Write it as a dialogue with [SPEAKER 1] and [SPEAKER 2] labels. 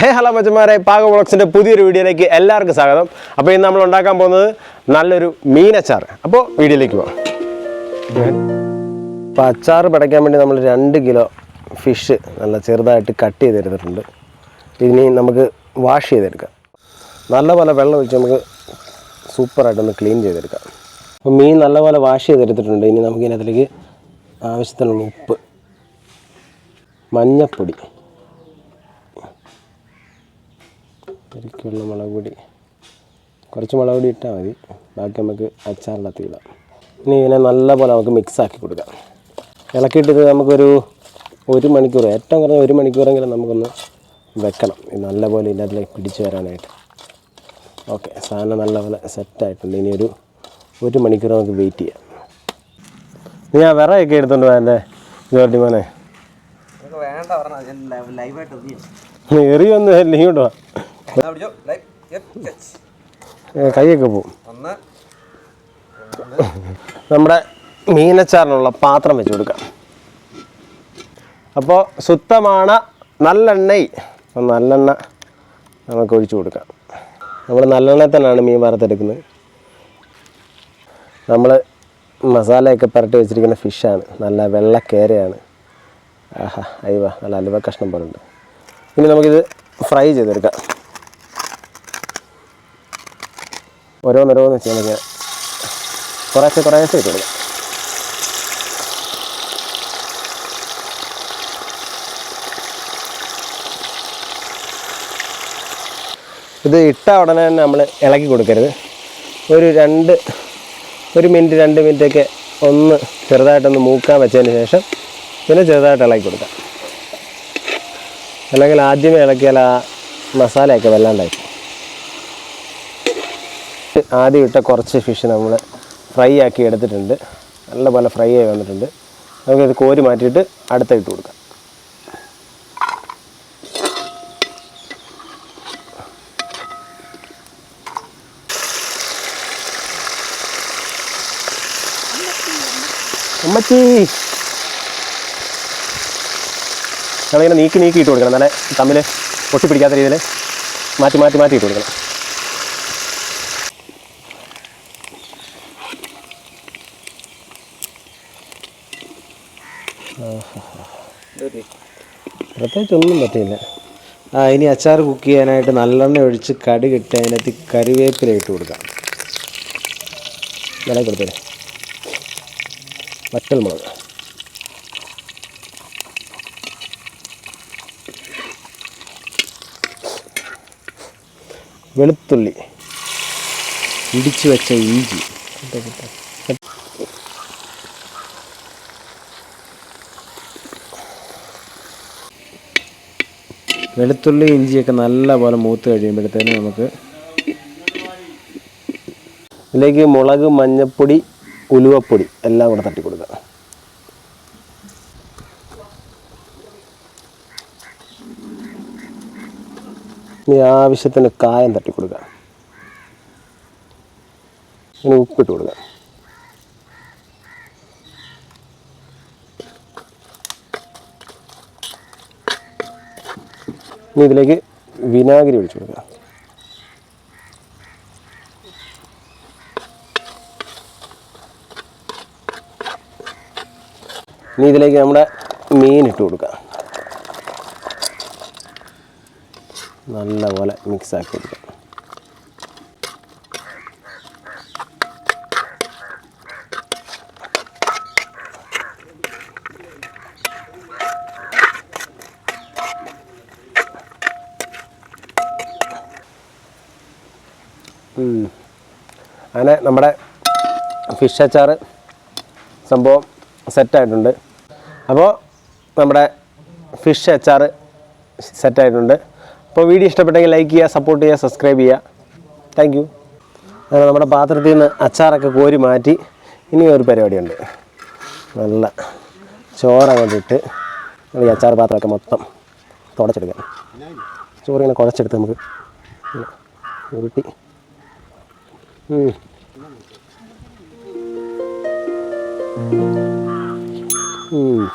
[SPEAKER 1] ഹേ hello മച്ചന്മാരെ പാക വ്ളോഗ്സിന്റെ പുതിയൊരു വീഡിയോയിലേക്ക് എല്ലാവർക്കും സ്വാഗതം. അപ്പോൾ ഇന്ന് നമ്മൾ ഉണ്ടാക്കാൻ പോകുന്നത് നല്ലൊരു മീനച്ചാർ. അപ്പോൾ വീഡിയോയിലേക്ക് പോകാം അപ്പോൾ അച്ചാർ പടയ്ക്കാൻ വേണ്ടി നമ്മൾ രണ്ട് കിലോ ഫിഷ് നല്ല ചെറുതായിട്ട് കട്ട് ചെയ്തെടുത്തിട്ടുണ്ട്. ഇനി നമുക്ക് വാഷ് ചെയ്തെടുക്കാം. നല്ലപോലെ വെള്ളം ഒഴിച്ച് നമുക്ക് സൂപ്പറായിട്ടൊന്ന് ക്ലീൻ ചെയ്തെടുക്കാം. അപ്പോൾ മീൻ നല്ലപോലെ വാഷ് ചെയ്തെടുത്തിട്ടുണ്ട്. ഇനി നമുക്ക് ഇതിനകത്തേക്ക് ആവശ്യത്തിനുള്ള ഉപ്പ് മഞ്ഞപ്പൊടി ശരിക്കുള്ള മുളക് പൊടി. കുറച്ച് മുളക് പൊടി ഇട്ടാൽ മതി. ബാക്കി നമുക്ക് അച്ചാറിനകത്ത് ഇടാം. ഇനി ഇതിനെ നല്ലപോലെ നമുക്ക് മിക്സാക്കി കൊടുക്കാം. ഇളക്കിയിട്ടിത് നമുക്കൊരു ഒരു മണിക്കൂർ ഏറ്റവും കുറഞ്ഞ ഒരു മണിക്കൂറെങ്കിലും നമുക്കൊന്ന് വെക്കണം. ഇത് നല്ലപോലെ ഇതിനകത്തിലേക്ക് പിടിച്ചു വരാനായിട്ട്. ഓക്കെ സാധനം നല്ലപോലെ സെറ്റായിട്ടുണ്ട് ഇനി ഒരു ഒരു മണിക്കൂർ നമുക്ക് വെയിറ്റ് ചെയ്യാം. നീ ആ വിറയൊക്കെ എടുത്തോണ്ട് പോയല്ലേ ജോർഡി മോനെ.
[SPEAKER 2] നിനക്ക് വേണ്ട ലൈവായിട്ട് എറിയാം
[SPEAKER 1] എറിയൊന്നും ഇല്ല ഇങ്ങോട്ട് വാ. കൈയൊക്കെ പോവും നമ്മുടെ മീനച്ചാറിനുള്ള പാത്രം വെച്ച് കൊടുക്കാം. അപ്പോൾ ശുദ്ധമാണ് നല്ലെണ്ണ അപ്പോൾ നല്ലെണ്ണ നമുക്ക് ഒഴിച്ചു കൊടുക്കാം. നമ്മൾ നല്ലെണ്ണ തന്നെയാണ് മീൻ വറുത്തെടുക്കുന്നത്. നമ്മൾ മസാലയൊക്കെ പുരട്ടി വെച്ചിരിക്കുന്ന ഫിഷാണ് നല്ല വെള്ളക്കേരയാണ്. ആഹാ അയ്യ നല്ല അലുവ കഷ്ണം പോലെ ഉണ്ട് ഇനി നമുക്കിത് ഫ്രൈ ചെയ്തെടുക്കാം. ഓരോന്നോരോന്ന് ചെയ്യാൻ പറ്റുക കുറേശ്ശെ കുറേശ്ശെ ഇട്ട് കൊടുക്കാം. ഇത് ഇട്ട ഉടനെ തന്നെ നമ്മൾ ഇളക്കി കൊടുക്കരുത്. ഒരു രണ്ട് ഒരു മിനിറ്റ് രണ്ട് മിനിറ്റൊക്കെ ഒന്ന് ചെറുതായിട്ടൊന്ന് മൂക്കാൻ വെച്ചതിന് ശേഷം പിന്നെ ചെറുതായിട്ട് ഇളക്കി കൊടുക്കാം. അല്ലെങ്കിൽ ആദ്യമേ ഇളക്കിയാൽ ആ മസാലയൊക്കെ വല്ലാണ്ടായി ആദ്യം ഇട്ട കുറച്ച് ഫിഷ് നമ്മൾ ഫ്രൈ ആക്കി എടുത്തിട്ടുണ്ട്. നല്ല പോലെ ഫ്രൈ ആയി വന്നിട്ടുണ്ട്. നമുക്കിത് കോരി മാറ്റിയിട്ട് അടുത്ത ഇട്ട് കൊടുക്കാം. നമ്മളിങ്ങനെ നീക്കി നീക്കി ഇട്ട് കൊടുക്കണം. നല്ല തമ്മിൽ പൊട്ടിപ്പിടിക്കാത്ത രീതിയിൽ മാറ്റി മാറ്റി മാറ്റി ഇട്ട് കൊടുക്കണം. പ്രത്യേകിച്ച് ഒന്നും പറ്റിയില്ല. ആ ഇനി അച്ചാർ കുക്ക് ചെയ്യാനായിട്ട് നല്ലെണ്ണ ഒഴിച്ച് കടി ഇട്ട് അതിനകത്ത് കറിവേപ്പില ഇട്ട് കൊടുക്കാം. വില കൊടുത്തേ. വറ്റൽ മുളക്. വെളുത്തുള്ളി. ഇടിച്ചു വെച്ച ഇഞ്ചി. വെളുത്തുള്ളി ഇഞ്ചിയൊക്കെ നല്ലപോലെ മൂത്ത് കഴിയുമ്പോഴത്തേന് നമുക്ക് ഇതിലേക്ക് മുളക് മഞ്ഞൾപ്പൊടി ഉലുവപ്പൊടി എല്ലാം കൂടെ തട്ടി കൊടുക്കുക ഇനി ആവശ്യത്തിന് കായം തട്ടി കൊടുക്കുക ഇനി ഉപ്പിട്ട് കൊടുക്കുക ഇനി ഇതിലേക്ക് വിനാഗിരി ഒഴിച്ചു കൊടുക്കുക. ഇനി ഇതിലേക്ക് നമ്മുടെ മീൻ ഇട്ട് കൊടുക്കുക. നല്ലപോലെ മിക്സ് ആക്കി കൊടുക്കുക അങ്ങനെ നമ്മുടെ ഫിഷ് അച്ചാർ സംഭവം സെറ്റായിട്ടുണ്ട് അപ്പോൾ നമ്മുടെ ഫിഷ് അച്ചാർ സെറ്റായിട്ടുണ്ട് അപ്പോൾ വീഡിയോ ഇഷ്ടപ്പെട്ടെങ്കിൽ ലൈക്ക് ചെയ്യുക സപ്പോർട്ട് ചെയ്യുക സബ്സ്ക്രൈബ് ചെയ്യുക. താങ്ക് യു അങ്ങനെ നമ്മുടെ പാത്രത്തിൽ നിന്ന് അച്ചാറൊക്കെ കോരി മാറ്റി ഇനി ഒരു പരിപാടിയുണ്ട്. നല്ല ചോറങ്ങോട്ട് ഇട്ട് ഈ അച്ചാർ പാത്രമൊക്കെ മൊത്തം തുടച്ചെടുക്കാം. ചോറിങ്ങനെ കുഴച്ചെടുത്ത് നമുക്ക് ഉരുട്ടി 응. 응.